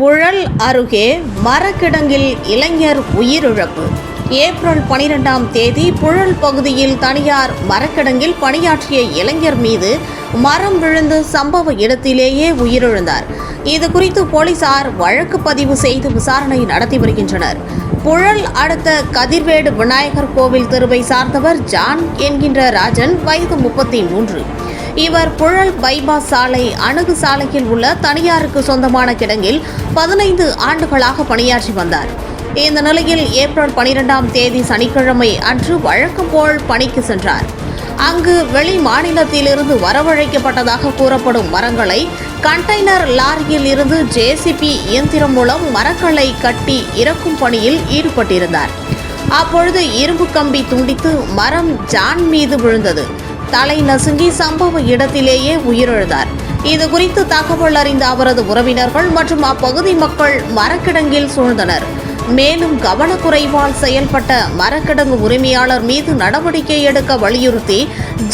புழல் அருகே மரக்கிடங்கில் இளைஞர் உயிரிழப்பு. ஏப்ரல் பனிரெண்டாம் தேதி புழல் பகுதியில் தனியார் மரக்கிடங்கில் பணியாற்றிய இளைஞர் மீது மரம் விழுந்து சம்பவ இடத்திலேயே உயிரிழந்தார். இது குறித்து போலீசார் வழக்கு பதிவு செய்து விசாரணை நடத்தி வருகின்றனர். புழல் அடுத்த கதிர்வேடு விநாயகர் கோவில் தெருவை சார்ந்தவர் ஜான் என்கின்ற ராஜன் வயது முப்பத்தி மூன்று. இவர் புழல் பைபாஸ் சாலை அணுகு சாலையில் உள்ள தனியாருக்கு சொந்தமான கிடங்கில் பதினைந்து ஆண்டுகளாக பணியாற்றி வந்தார். இந்த நிலையில் ஏப்ரல் பனிரெண்டாம் தேதி சனிக்கிழமை அன்று வழக்கம் போல் பணிக்கு சென்றார். அங்கு வெளி மாநிலத்திலிருந்து வரவழைக்கப்பட்டதாக கூறப்படும் மரங்களை கண்டெய்னர் லாரியில் இருந்து ஜேசிபி இயந்திரம் மூலம் மரங்களை கட்டி இறக்கும் பணியில் ஈடுபட்டிருந்தார். அப்பொழுது இரும்பு கம்பி துண்டித்து மரம் ஜான் மீது விழுந்தது. தலை நசுங்கி சம்பவ இடத்திலேயே உயிரிழந்தார். இது குறித்து தகவல் அறிந்த அவரது உறவினர்கள் மற்றும் அப்பகுதி மக்கள் மரக்கிடங்கில் சூழ்ந்தனர். மேலும் கவனக்குறைவால் செயல்பட்ட மரக்கிடங்கு உரிமையாளர் மீது நடவடிக்கை எடுக்க வலியுறுத்தி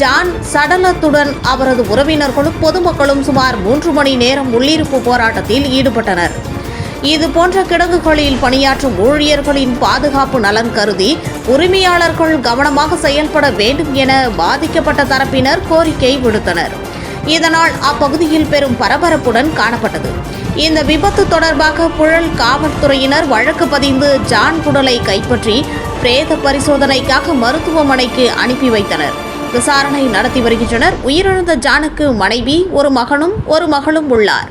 ஜான் சடலத்துடன் அவரது உறவினர்களும் பொதுமக்களும் சுமார் மூன்று மணி நேரம் உள்ளிருப்பு போராட்டத்தில் ஈடுபட்டனர். இது போன்ற கிடங்குகளில் பணியாற்றும் ஊழியர்களின் பாதுகாப்பு நலன் கருதி உரிமையாளர்கள் கவனமாக செயல்பட வேண்டும் என பாதிக்கப்பட்ட தரப்பினர் கோரிக்கை விடுத்தனர். இதனால் அப்பகுதியில் பெரும் பரபரப்புடன் காணப்பட்டது. இந்த விபத்து தொடர்பாக புழல் காவல்துறையினர் வழக்கு பதிந்து ஜான் குடலை கைப்பற்றி பிரேத பரிசோதனைக்காக மருத்துவமனைக்கு அனுப்பி வைத்தனர். விசாரணை நடத்தி வருகின்றனர். உயிரிழந்த ஜானுக்கு மனைவி ஒரு மகனும் ஒரு மகளும் உள்ளார்.